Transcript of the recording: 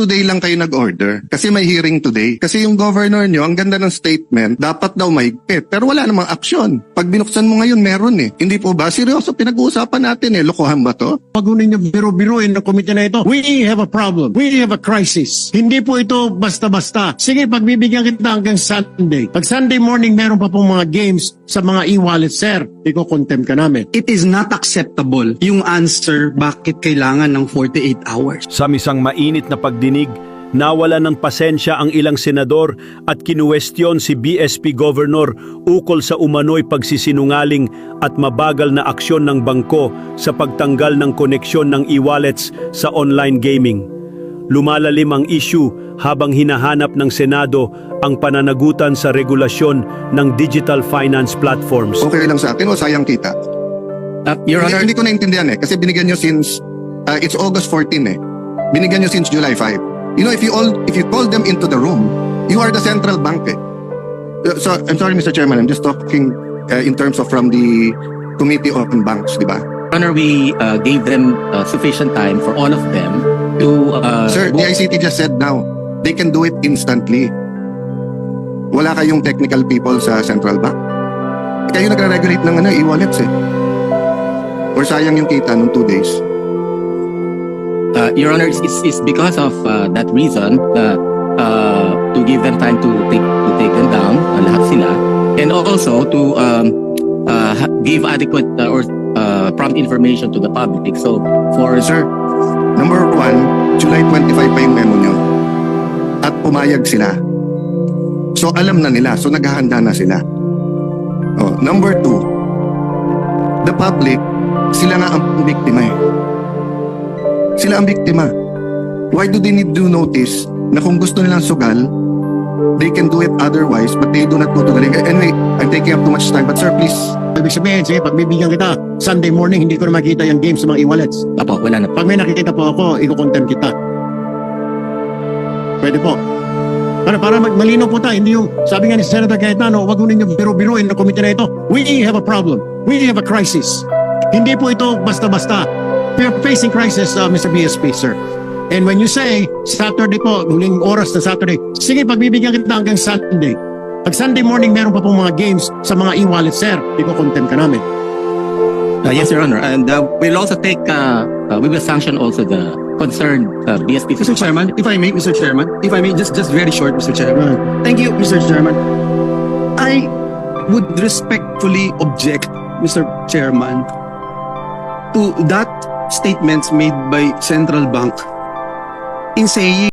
today lang kayo nag-order? Kasi may hearing today. Kasi yung governor nyo, ang ganda ng statement, dapat daw mahigpit. Pero wala namang aksyon. Pag binuksan mo ngayon, meron eh. Hindi po ba? Seryoso, pinag-uusapan natin eh. Lokohan ba to? Pag ninyo biro-biruin ng komite na ito, we have a problem. We have a crisis. Hindi po ito basta-basta. Sige, pagbibigyan kita hanggang Sunday. Pag Sunday morning, meron pa pong mga games sa mga e-wallet, sir. Iko-contempt ka namin. It is not acceptable yung answer bakit kailangan ng 48 hours. Sa misang mainit na pagdinig, nawala ng pasensya ang ilang senador at kinuwestiyon si BSP Governor ukol sa umano'y pagsisinungaling at mabagal na aksyon ng bangko sa pagtanggal ng koneksyon ng e-wallets sa online gaming. Lumalalim ang issue habang hinahanap ng Senado ang pananagutan sa regulasyon ng digital finance platforms. Okay lang sa atin o sayang kita? Uh, Your Hindi, Honor, hindi ko naintindihan eh. Kasi binigyan nyo since, uh, it's August 14 eh. Binigyan nyo since July 5. You know, if you all, if you call them into the room, you are the central bank eh. Uh, So, I'm sorry Mr. Chairman, I'm just talking uh, in terms of from the Committee on Banks, di ba? Honor, we uh, gave them uh, sufficient time for all of them to... Uh, Sir, the ICT just said now, they can do it instantly. Wala kayong technical people sa central bank. Kayo nagre-regulate ng ano, e-wallets eh. Or sayang yung kita nung two days. Your Honor, it's, it's because of uh, that reason uh, uh, to give them time to take to take them down, uh, lahat sila, and also to um, uh, give adequate uh, or uh, prompt information to the public. So for Sir, number one, July 25 pa yung memo nyo. At pumayag sila. So alam na nila. So naghahanda na sila. Oh, number two, the public, sila nga ang biktima eh. Sila ang biktima. Why do they need to notice na kung gusto nilang sugal, they can do it otherwise but they do not go to the legal. Anyway, I'm taking up too much time but sir, please, Ibig sabihin, sige, pagbibigyan kita, Sunday morning, hindi ko na makita yung games sa mga e-wallets. Apo, wala na. Pag may nakikita po ako, iko-contempt kita. Pwede po. Para, para mag- malinaw po tayo, hindi yung, sabi nga ni Senator Cayetano, wag mo ninyo biro-biruin ng komite na ito. We have a problem. We have a crisis. Hindi po ito basta-basta. We are facing crisis, uh, Mr. BSP, sir. And when you say, Saturday po, huling oras na Saturday, sige, pagbibigyan kita hanggang Sunday. Pag Sunday morning, meron pa pong mga games sa mga e-wallet, sir. Iko-contempt ka namin. Uh, yes, Your Honor, and uh, we'll also take. Uh, uh, we will sanction also the concerned uh, BSP. Mr. Chairman, if I may, Mr. Chairman, if I may, just just very short, Mr. Chairman. Thank you, Mr. Chairman. I would respectfully object, Mr. Chairman, to that statements made by Central Bank. In saying